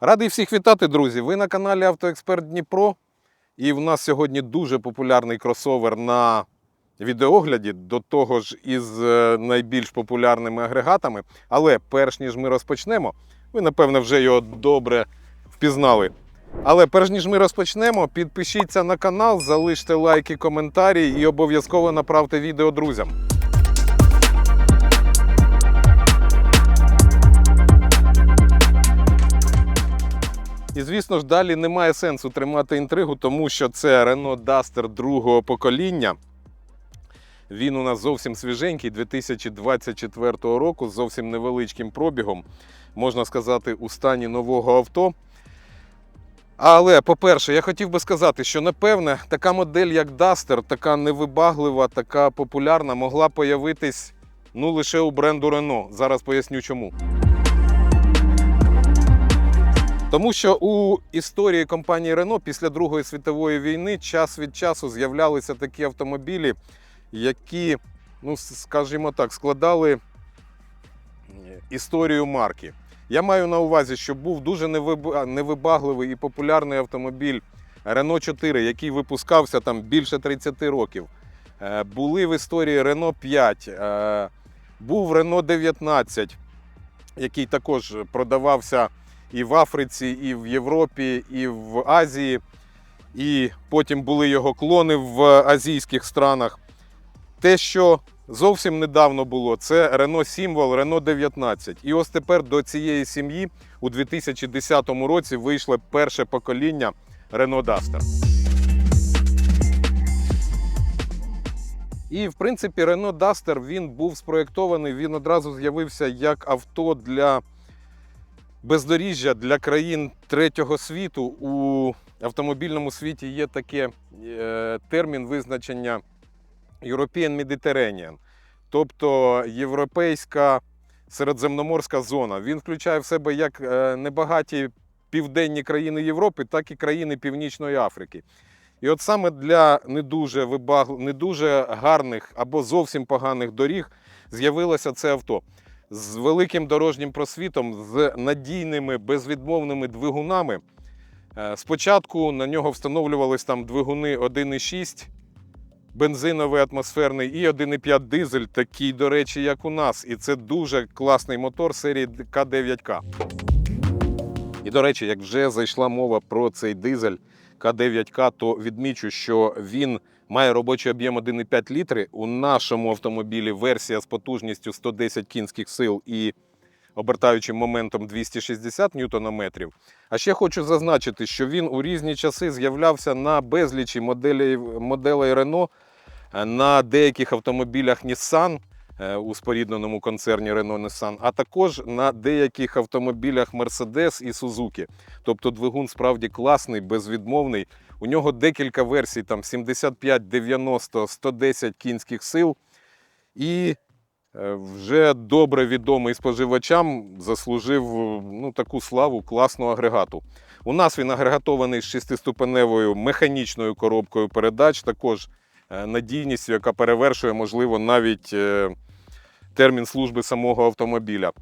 Радий всіх вітати, друзі! Ви на каналі Автоексперт Дніпро. І в нас сьогодні дуже популярний кросовер на відеогляді, до того ж із е, найбільш популярними агрегатами. Але перш ніж ми розпочнемо, ви, напевне, вже його добре впізнали. Але перш ніж ми розпочнемо, підпишіться на канал, залиште лайки, коментарі і обов'язково направте відео друзям. І звісно ж, далі немає сенсу тримати інтригу, тому що це Renault Duster другого покоління. Він у нас зовсім свіженький, 2024 року, з зовсім невеличким пробігом, можна сказати, у стані нового авто. Але, по-перше, я хотів би сказати, що напевне така модель, як Duster, така невибаглива, така популярна, могла появитись ну, лише у бренду Renault. Зараз поясню чому. Тому що у історії компанії Renault після Другої світової війни час від часу з'являлися такі автомобілі, які, ну скажімо так, складали е, історію марки. Я маю на увазі, що був дуже невибагливий і популярний автомобіль Renault 4, який випускався там більше 30 років. Е, Були в історії Renault 5, е, був Renault 19, який також продавався і в Африці, і в Європі, і в Азії. І потім були його клони в азійських странах. Те, що зовсім недавно було, це Renault Сімвол, Renault 19. І ось тепер до цієї сім'ї у 2010 році вийшло перше покоління Renault Duster. І в принципі Renault Duster він був спроєктований, він одразу з'явився як авто для бездоріжжя для країн третього світу. У автомобільному світі є таке е, термін визначення European Mediterranean, тобто європейська середземноморська зона. Він включає в себе як е, небагаті південні країни Європи, так і країни Північної Африки. І от саме для не дуже, вибаг... не дуже гарних або зовсім поганих доріг з'явилося це авто з великим дорожнім просвітом, з надійними безвідмовними двигунами. Е, Спочатку на нього встановлювались там двигуни 1,6 бензиновий атмосферний і 1,5 дизель, такий, до речі, як у нас. І це дуже класний мотор серії К9К. І, до речі, як вже зайшла мова про цей дизель К9К, то відмічу, що він має робочий об'єм 1,5 літри. У нашому автомобілі версія з потужністю 110 кінських сил і обертаючим моментом 260 ньютонометрів. А ще хочу зазначити, що він у різні часи з'являвся на безлічі моделей, моделей Renault, е, на деяких автомобілях Nissan у спорідненому концерні Renault Nissan, а також на деяких автомобілях Mercedes і Suzuki. Тобто двигун справді класний, безвідмовний. У нього декілька версій, там 75, 90, 110 кінських сил. І е, вже добре відомий споживачам заслужив ну, таку славу класного агрегату. У нас він агрегатований з шестиступеневою механічною коробкою передач, також е, надійністю, яка перевершує, можливо, навіть е, термін служби самого автомобіля.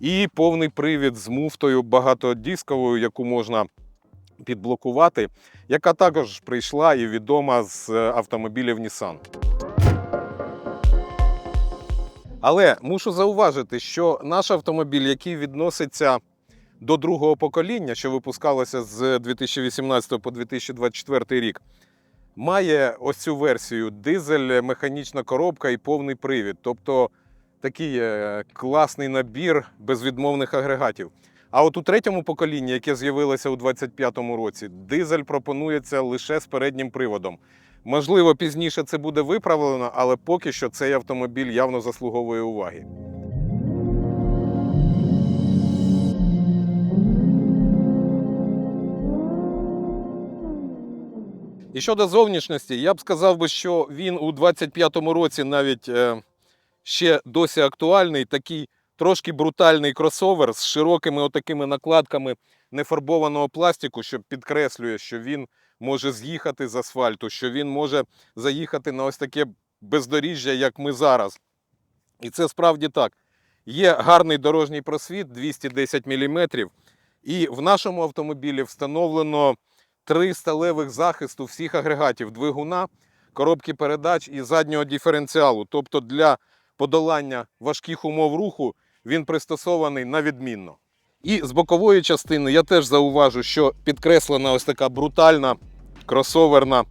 І повний привід з муфтою багатодисковою, яку можна підблокувати, яка також прийшла і відома з е, автомобілів Nissan. Але мушу зауважити, що наш автомобіль, який відноситься до другого покоління, що випускалося з 2018 по 2024 рік, має ось цю версію дизель, механічна коробка і повний привід. Тобто такий е, класний набір безвідмовних агрегатів. А от у третьому поколінні, яке з'явилося у 2025 році, дизель пропонується лише з переднім приводом. Можливо, пізніше це буде виправлено, але поки що цей автомобіль явно заслуговує уваги. І щодо зовнішності, я б сказав би, що він у 25-му році навіть е, ще досі актуальний, такий трошки брутальний кросовер з широкими отакими накладками нефарбованого пластику, що підкреслює, що він може з'їхати з асфальту, що він може заїхати на ось таке бездоріжжя, як ми зараз. І це справді так. Є гарний дорожній просвіт 210 мм, І в нашому автомобілі встановлено три сталевих захисту всіх агрегатів двигуна, коробки передач і заднього диференціалу. Тобто для подолання важких умов руху він пристосований на відмінно. І з бокової частини я теж зауважу, що підкреслена ось така брутальна кросоверна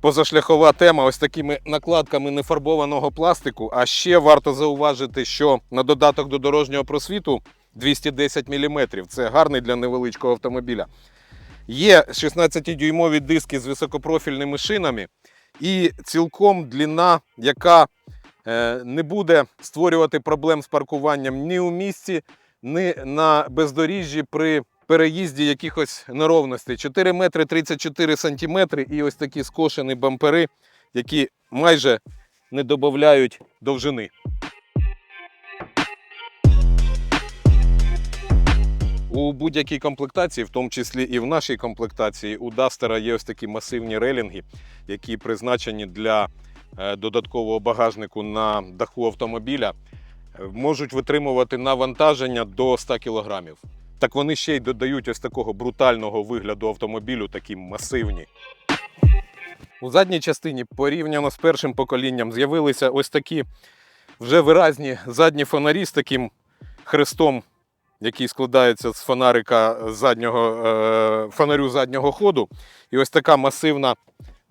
позашляхова тема ось такими накладками нефарбованого пластику. А ще варто зауважити, що на додаток до дорожнього просвіту 210 мм. Це гарний для невеличкого автомобіля. Є 16-дюймові диски з високопрофільними шинами і цілком длина, яка не буде створювати проблем з паркуванням ні у місті, ні на бездоріжжі при переїзді якихось неровностей. 4 метри 34 сантиметри і ось такі скошені бампери, які майже не додають довжини. У будь-якій комплектації, в тому числі і в нашій комплектації, у Дастера є ось такі масивні релінги, які призначені для е, додаткового багажнику на даху автомобіля, Е, можуть витримувати навантаження до 100 кг. Так вони ще й додають ось такого брутального вигляду автомобілю, такі масивні. У задній частині порівняно з першим поколінням з'явилися ось такі вже виразні задні фонарі з таким хрестом який складається з фонарика заднього, е, фонарю заднього ходу. І ось така масивна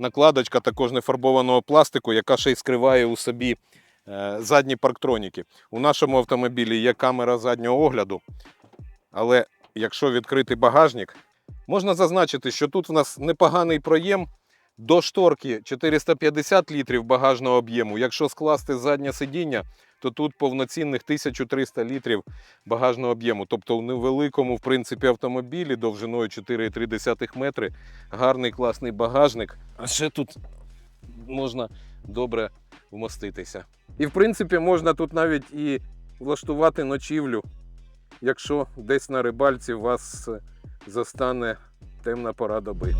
накладочка також нефарбованого пластику, яка ще й скриває у собі е, задні парктроніки. У нашому автомобілі є камера заднього огляду, але якщо відкрити багажник, можна зазначити, що тут в нас непоганий проєм. До шторки 450 літрів багажного об'єму. Якщо скласти заднє сидіння, то тут повноцінних 1300 літрів багажного об'єму. Тобто в невеликому, в принципі, автомобілі довжиною 4,3 метри. Гарний класний багажник. А ще тут можна добре вмоститися. І в принципі можна тут навіть і влаштувати ночівлю, якщо десь на рибальці вас застане темна пора доби.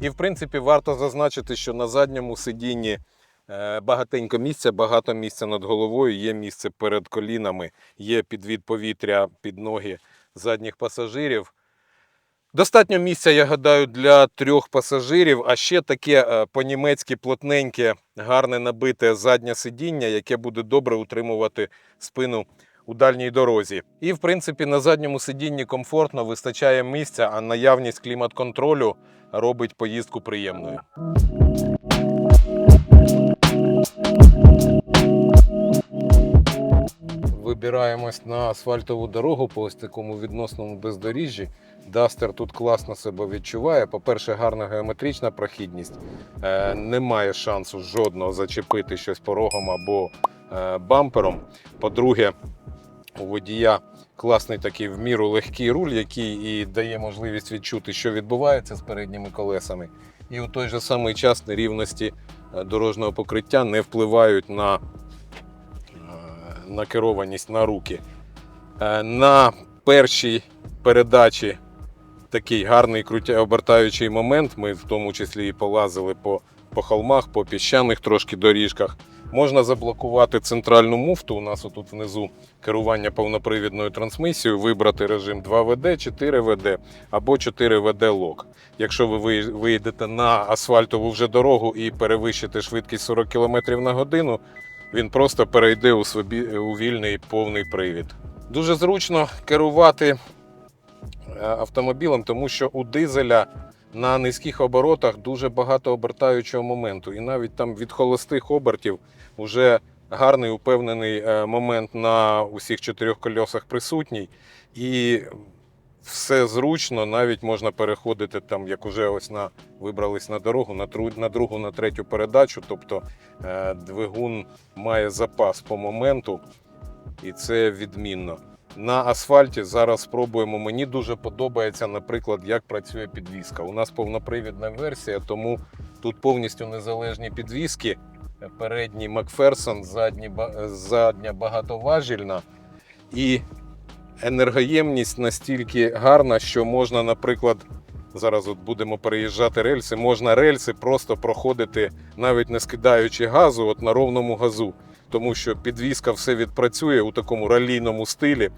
І в принципі варто зазначити, що на задньому сидінні е, багатенько місця, багато місця над головою, є місце перед колінами, є підвід повітря під ноги задніх пасажирів. Достатньо місця, я гадаю, для трьох пасажирів, а ще таке е, по-німецьки плотненьке, гарне набите заднє сидіння, яке буде добре утримувати спину у дальній дорозі. І, в принципі, на задньому сидінні комфортно вистачає місця, а наявність клімат-контролю робить поїздку приємною. Вибираємось на асфальтову дорогу по ось такому відносному бездоріжжі. Дастер тут класно себе відчуває. По-перше, гарна геометрична прохідність. Е, немає шансу жодного зачепити щось порогом або е, бампером. По-друге, у водія класний такий в міру легкий руль, який і дає можливість відчути, що відбувається з передніми колесами. І у той же самий час нерівності е, дорожнього покриття не впливають на, е, на керованість на руки. Е, На першій передачі такий гарний крутя обертаючий момент. Ми в тому числі і полазили по, по холмах, по піщаних трошки доріжках. Можна заблокувати центральну муфту. У нас отут внизу керування повнопривідною трансмісією, вибрати режим 2ВД, 4ВД або 4ВД лок. Якщо ви виїдете на асфальтову вже дорогу і перевищите швидкість 40 км на годину, він просто перейде у, собі, у вільний повний привід. Дуже зручно керувати е, автомобілем, тому що у дизеля на низьких оборотах дуже багато обертаючого моменту. І навіть там від холостих обертів вже гарний упевнений е, момент на усіх чотирьох кольосах присутній. І все зручно, навіть можна переходити там, як уже ось на вибрались на дорогу, на, тру- на другу, на третю передачу. Тобто е, двигун має запас по моменту, і це відмінно. На асфальті зараз спробуємо. Мені дуже подобається, наприклад, як працює підвізка. У нас повнопривідна версія, тому тут повністю незалежні підвіски. Передній Макферсон, задній, ба- задня багатоважільна. І енергоємність настільки гарна, що можна, наприклад, зараз от будемо переїжджати рельси, можна рельси просто проходити, навіть не скидаючи газу, от на ровному газу. Тому що підвізка все відпрацює у такому ралійному стилі.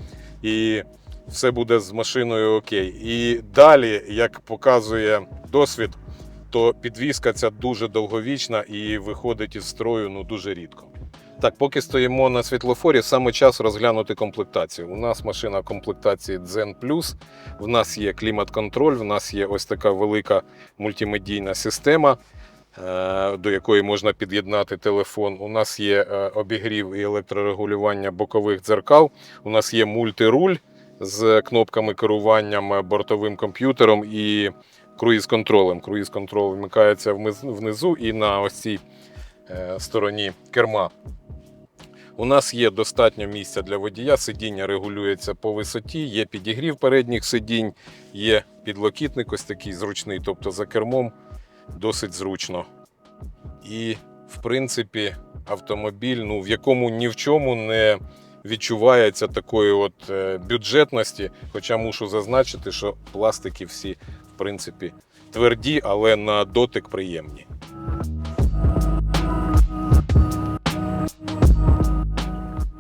і все буде з машиною окей. І далі, як показує досвід, то підвізка ця дуже довговічна і виходить із строю ну, дуже рідко. Так, поки стоїмо на світлофорі, саме час розглянути комплектацію. У нас машина комплектації Zen Plus, в нас є клімат-контроль, в нас є ось така велика мультимедійна система, до якої можна під'єднати телефон. У нас є е, обігрів і електрорегулювання бокових дзеркал. У нас є мультируль з кнопками керуванням, е, бортовим комп'ютером і круїз-контролем. Круїз-контроль вмикається внизу і на ось цій е, стороні керма. У нас є достатньо місця для водія, сидіння регулюється по висоті, є підігрів передніх сидінь, є підлокітник ось такий зручний, тобто за кермом досить зручно. І, в принципі, автомобіль, ну, в якому ні в чому не відчувається такої от е, бюджетності. Хоча мушу зазначити, що пластики всі, в принципі, тверді, але на дотик приємні.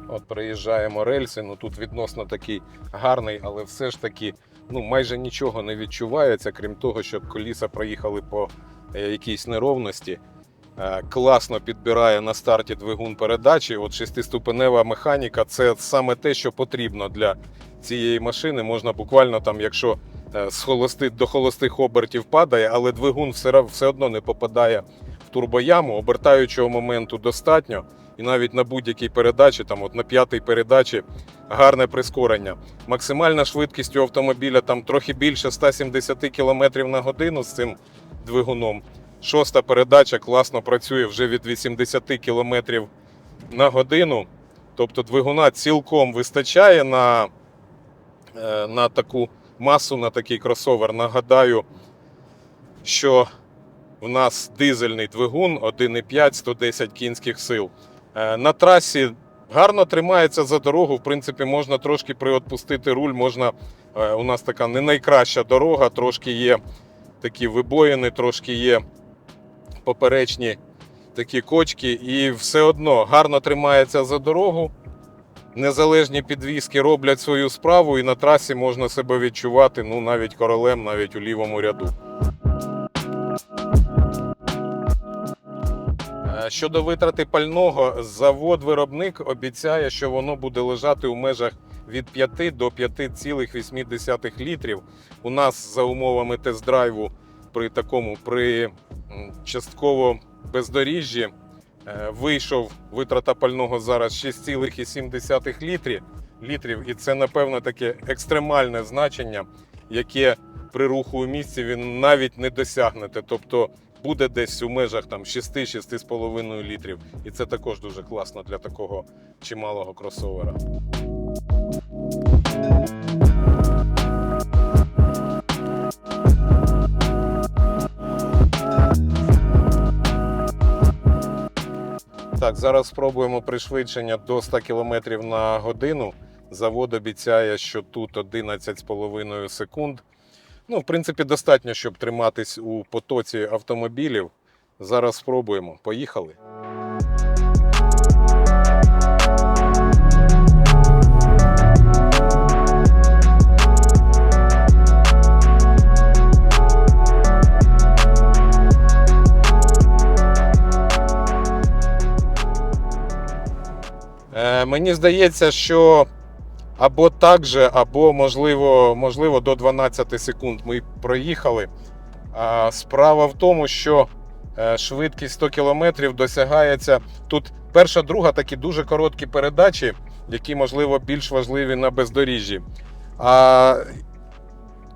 От приїжджаємо рельси, ну тут відносно такий гарний, але все ж таки ну, майже нічого не відчувається, крім того, що коліса проїхали по е, якійсь неровності. Е, Класно підбирає на старті двигун передачі. От шестиступенева механіка це саме те, що потрібно для цієї машини. Можна буквально там, якщо е, з холости, до холостих обертів падає, але двигун все, все одно не попадає в турбояму. Обертаючого моменту достатньо. І навіть на будь-якій передачі, там от на п'ятій передачі, гарне прискорення. Максимальна швидкість у автомобіля там трохи більше 170 км на годину з цим двигуном. Шоста передача класно працює вже від 80 км на годину. Тобто двигуна цілком вистачає на, е, на таку масу, на такий кросовер. Нагадаю, що в нас дизельний двигун 1,5 110 кінських сил. Е, На трасі гарно тримається за дорогу. В принципі, можна трошки приотпустити руль. Можна, е, у нас така не найкраща дорога, трошки є такі вибоїни, трошки є поперечні такі кочки, і все одно гарно тримається за дорогу. Незалежні підвіски роблять свою справу, і на трасі можна себе відчувати ну, навіть королем, навіть у лівому ряду. Щодо витрати пального, завод-виробник обіцяє, що воно буде лежати у межах від 5 до 5,8 літрів. У нас за умовами тест-драйву при такому при частково бездоріжжі е, вийшов витрата пального зараз 6,7 літрів. літрів. І це, напевно, таке екстремальне значення, яке при руху у місці він навіть не досягнете. Тобто буде десь у межах там 6-6,5 літрів. І це також дуже класно для такого чималого кросовера. Так, зараз спробуємо пришвидшення до 100 км на годину. Завод обіцяє, що тут 11,5 секунд. Ну, в принципі, достатньо, щоб триматись у потоці автомобілів. Зараз спробуємо. Поїхали. Е, мені здається, що або так же, або можливо, можливо до 12 секунд ми проїхали. А справа в тому, що е, швидкість 100 км досягається тут. Перша, друга такі дуже короткі передачі, які, можливо, більш важливі на бездоріжжі. А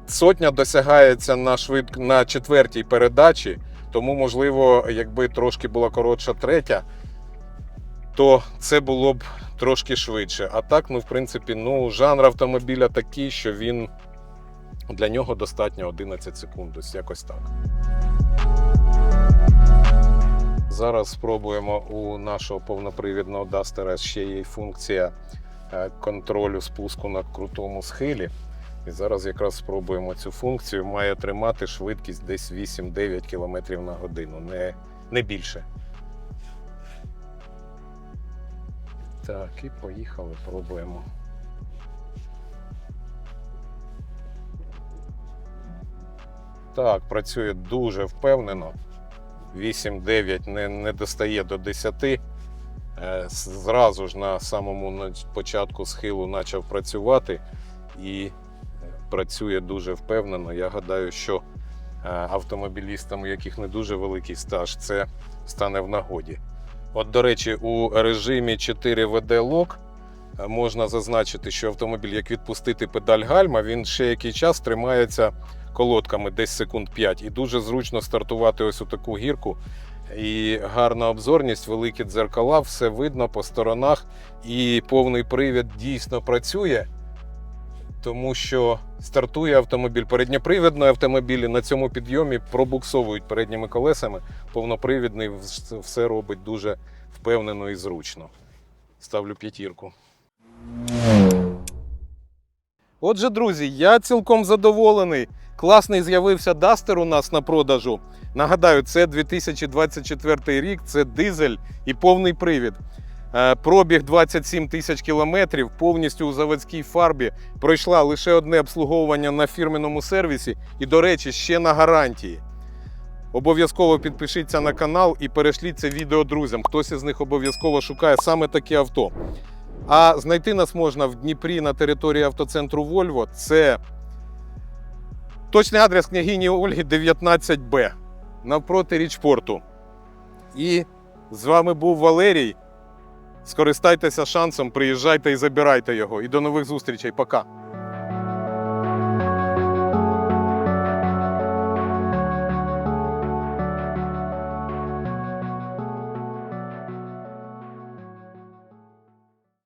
сотня досягається на, швид... на четвертій передачі, тому, можливо, якби трошки була коротша третя, то це було б трошки швидше. А так, ну, в принципі, ну, жанр автомобіля такий, що він для нього достатньо 11 секунд, ось якось так. Зараз спробуємо у нашого повнопривідного Duster ще є функція е, контролю спуску на крутому схилі. І зараз якраз спробуємо цю функцію. Має тримати швидкість десь 8-9 км на годину, не, не більше. Так, і поїхали, пробуємо. Так, працює дуже впевнено. 8-9 не не достає до 10. Е, зразу ж на самому початку схилу почав працювати і е, працює дуже впевнено. Я гадаю, що е, автомобілістам, у яких не дуже великий стаж, це стане в нагоді. От, до речі, у режимі 4 VD Lock е, можна зазначити, що автомобіль, як відпустити педаль гальма, він ще який час тримається колодками десь секунд 5. І дуже зручно стартувати ось у таку гірку. І гарна обзорність, великі дзеркала, все видно по сторонах. І повний привід дійсно працює, тому що стартує автомобіль. Передньопривідні автомобілі на цьому підйомі пробуксовують передніми колесами. Повнопривідний все робить дуже впевнено і зручно. Ставлю п'ятірку. Отже, друзі, я цілком задоволений. Класний з'явився Дастер у нас на продажу. Нагадаю, це 2024 рік, це дизель і повний привід. Е, Пробіг 27 тисяч кілометрів, повністю у заводській фарбі. Пройшла лише одне обслуговування на фірменому сервісі і, до речі, ще на гарантії. Обов'язково підпишіться на канал і перешліть це відео друзям. Хтось із них обов'язково шукає саме таке авто. А знайти нас можна в Дніпрі на території автоцентру Вольво. Це точний адрес княгині Ольги 19Б навпроти річпорту. І з вами був Валерій. Скористайтеся шансом, приїжджайте і забирайте його. І до нових зустрічей. Пока.